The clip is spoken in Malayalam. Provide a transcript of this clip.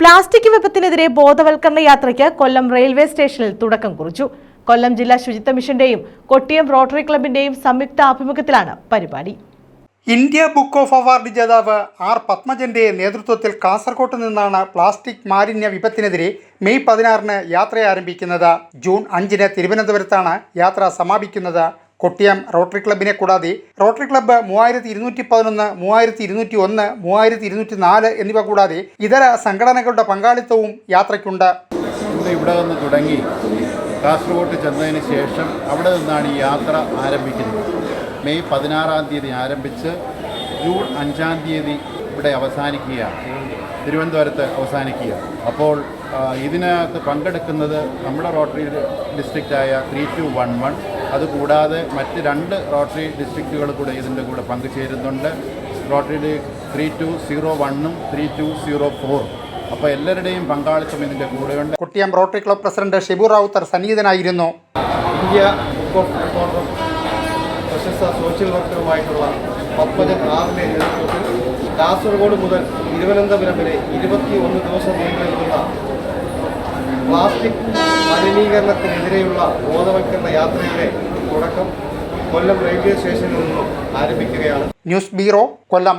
പ്ലാസ്റ്റിക് വിപത്തിനെതിരെ ബോധവൽക്കരണ യാത്രയ്ക്ക് കൊല്ലം റെയിൽവേ സ്റ്റേഷനിൽ തുടക്കം കുറിച്ചു. കൊല്ലം ജില്ലാ ശുചിത്വ മിഷന്റെയും കൊട്ടിയം റോട്ടറി ക്ലബിന്റെയും സംയുക്ത ആഭിമുഖ്യത്തിലാണ് പരിപാടി. ഇന്ത്യ ബുക്ക് ഓഫ് അവാർഡ് ജേതാവ് ആർ പത്മജന്റെ നേതൃത്വത്തിൽ കാസർകോട്ട് നിന്നാണ് പ്ലാസ്റ്റിക് മാലിന്യ വിപത്തിനെതിരെ മെയ് പതിനാറിന് യാത്ര ആരംഭിക്കുന്നത് ജൂൺ അഞ്ചിന് തിരുവനന്തപുരത്താണ് യാത്ര സമാപിക്കുന്നത്. കൊട്ടിയം റോട്ടറി ക്ലബിനെ കൂടാതെ റോട്ടറി ക്ലബ്ബ് മൂവായിരത്തി ഇരുന്നൂറ്റി പതിനൊന്ന് മൂവായിരത്തി ഇരുന്നൂറ്റി ഒന്ന് മൂവായിരത്തി ഇരുന്നൂറ്റി നാല് എന്നിവ കൂടാതെ ഇതര സംഘടനകളുടെ പങ്കാളിത്തവും യാത്രയ്ക്കുണ്ട്. ഇവിടെ നിന്ന് തുടങ്ങി കാസർഗോഡ് ചെന്നതിന് ശേഷം അവിടെ നിന്നാണ് ഈ യാത്ര ആരംഭിക്കുന്നത്. മെയ് പതിനാറാം തീയതി ആരംഭിച്ച് ജൂൺ അഞ്ചാം തീയതി ഇവിടെ അവസാനിക്കുക തിരുവനന്തപുരത്ത് അവസാനിക്കുക അപ്പോൾ ഇതിനകത്ത് പങ്കെടുക്കുന്നത് നമ്മുടെ റോട്ടറി ഡിസ്ട്രിക്റ്റായ ത്രീ ടു വൺ വൺ അതുകൂടാതെ മറ്റ് രണ്ട് റോട്ടറി ഡിസ്ട്രിക്റ്റുകൾ കൂടെ ഇതിന്റെ കൂടെ പങ്കുചേരുന്നുണ്ട്. റോട്ടറി ത്രീ ടു സീറോ വണ്ണും ത്രീ ടു സീറോ ഫോറും. അപ്പോൾ എല്ലാവരുടെയും പങ്കാളിത്തം ഇതിന്റെ കൂടെയുണ്ട്. Kuttiyam Rotary club president Shibu Rawther സന്നിഹിതനായിരുന്നു. India പ്രശസ്ത സോഷ്യൽ വർക്കറുമായിട്ടുള്ള പത്മജൻ ആറിന്റെ നേതൃത്വത്തിൽ കാസർഗോഡ് മുതൽ തിരുവനന്തപുരം വരെ ഇരുപത്തി ഒന്ന് ദിവസം നീണ്ടു നിൽക്കുന്ന പ്ലാസ്റ്റിക് മലിനീകരണത്തിനെതിരെയുള്ള ബോധവൽക്കരണ യാത്രയുടെ തുടക്കം കൊല്ലം റെയിൽവേ സ്റ്റേഷനിൽ നിന്നും ആരംഭിക്കുകയാണ്. News bureau Kollam.